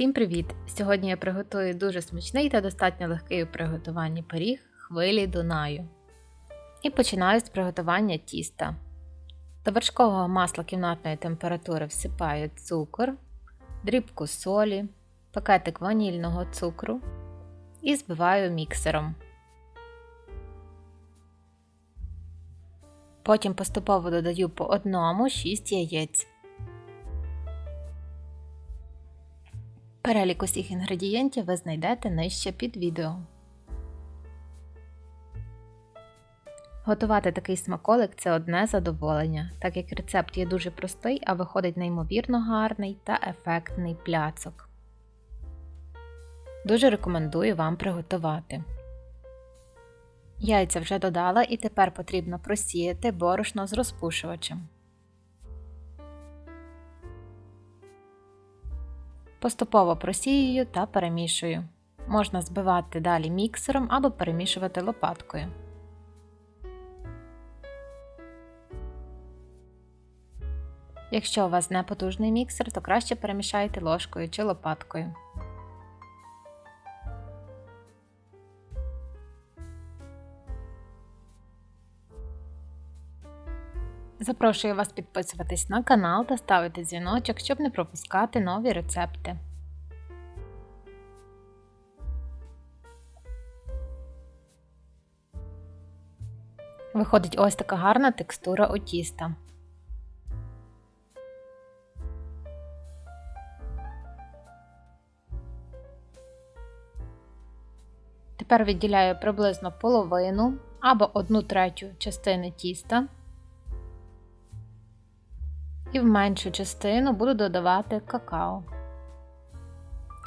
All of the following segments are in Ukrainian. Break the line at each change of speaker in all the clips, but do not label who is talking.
Всім привіт! Сьогодні я приготую дуже смачний та достатньо легкий у приготуванні пиріг хвилі Дунаю. І починаю з приготування тіста. До вершкового масла кімнатної температури всипаю цукор, дрібку солі, пакетик ванільного цукру і збиваю міксером. Потім поступово додаю по одному 6 яєць. Перелік усіх інгредієнтів ви знайдете нижче під відео. Готувати такий смаколик це одне задоволення, так як рецепт є дуже простий, а виходить неймовірно гарний та ефектний пляцок. Дуже рекомендую вам приготувати. Яйця вже додала і тепер потрібно просіяти борошно з розпушувачем. Поступово просіюю та перемішую. Можна збивати далі міксером або перемішувати лопаткою. Якщо у вас не потужний міксер, то краще перемішайте ложкою чи лопаткою. Запрошую вас підписуватись на канал та ставити дзвіночок, щоб не пропускати нові рецепти. Виходить ось така гарна текстура у тіста. Тепер відділяю приблизно половину або одну третю частини тіста і в меншу частину буду додавати какао.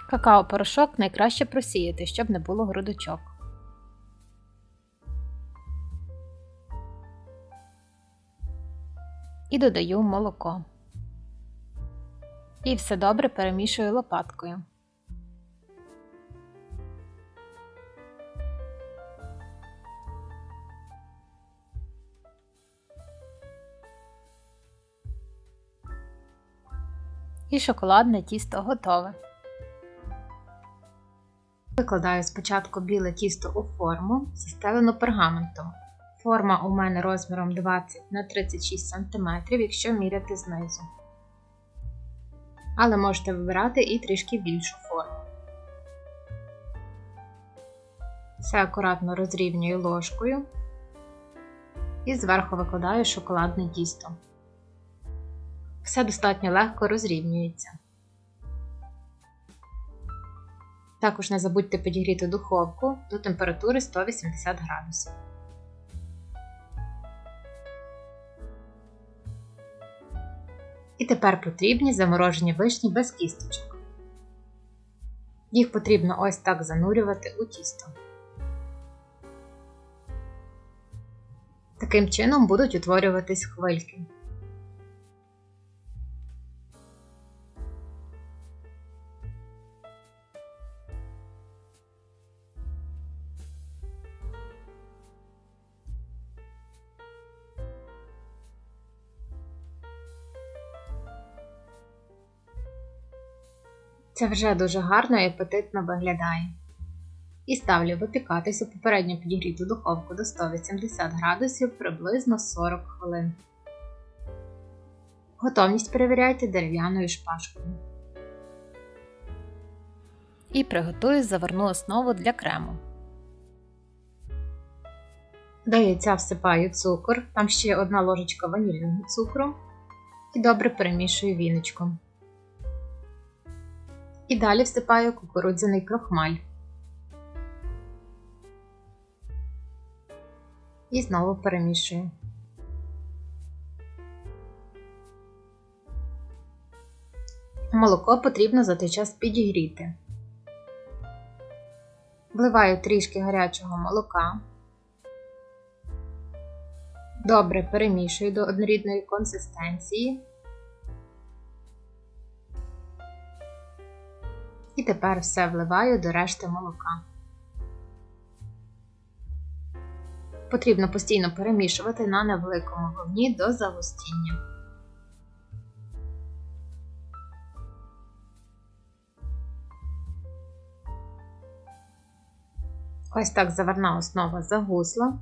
Какао-порошок найкраще просіяти, щоб не було грудочок. І додаю молоко. І все добре перемішую лопаткою. І шоколадне тісто готове. Викладаю спочатку біле тісто у форму, застелену пергаментом. Форма у мене розміром 20 на 36 см, якщо міряти знизу. Але можете вибирати і трішки більшу форму. Все акуратно розрівнюю ложкою і зверху викладаю шоколадне тісто. Все достатньо легко розрівнюється. Також не забудьте підігріти духовку до температури 180 градусів. І тепер потрібні заморожені вишні без кісточок. Їх потрібно ось так занурювати у тісто. Таким чином будуть утворюватись хвильки. Це вже дуже гарно і апетитно виглядає. І ставлю випікатись у попередньо підігріту духовку до 180 градусів приблизно 40 хвилин. Готовність перевіряйте дерев'яною шпажкою. І приготую заверну основу для крему. До яйця всипаю цукор, там ще одна ложечка ванільного цукру і добре перемішую віночком. І далі всипаю кукурудзяний крохмаль. І знову перемішую. Молоко потрібно за той час підігріти. Вливаю трішки гарячого молока. Добре перемішую до однорідної консистенції. І тепер все вливаю до решти молока. Потрібно постійно перемішувати на невеликому вогні до загустіння. Ось так заварна основа загусла.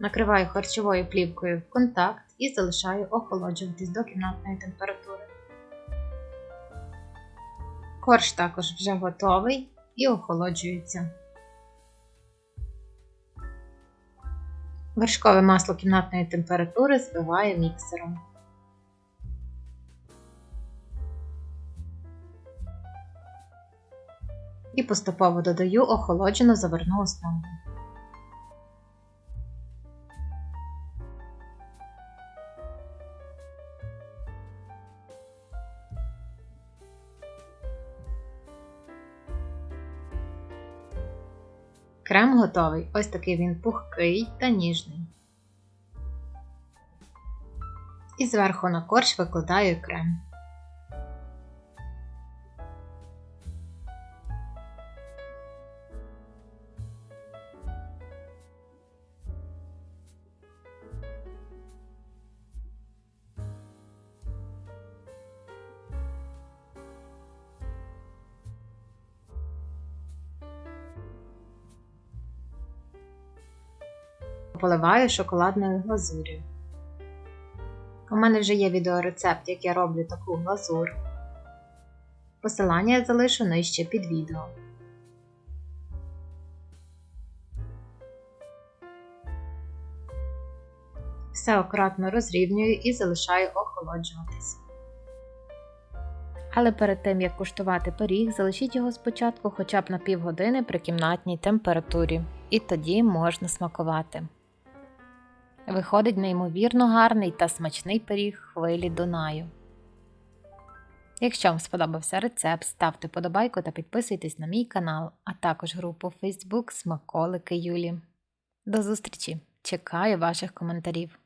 Накриваю харчовою плівкою в контакт і залишаю охолоджуватись до кімнатної температури. Корж також вже готовий і охолоджується. Вершкове масло кімнатної температури збиваю міксером. І поступово додаю охолоджену заверну основу. Крем готовий. Ось такий він пухкий та ніжний. І зверху на корж викладаю крем. Поливаю шоколадною глазур'ю. У мене вже є відеорецепт, як я роблю таку глазур. Посилання я залишу нижче під відео. Все акуратно розрівнюю і залишаю охолоджуватись. Але перед тим як куштувати пиріг, залишіть його спочатку хоча б на півгодини при кімнатній температурі, і тоді можна смакувати. Виходить неймовірно гарний та смачний пиріг хвилі Дунаю. Якщо вам сподобався рецепт, ставте подобайку та підписуйтесь на мій канал, а також групу Facebook Смаколики Юлі. До зустрічі! Чекаю ваших коментарів.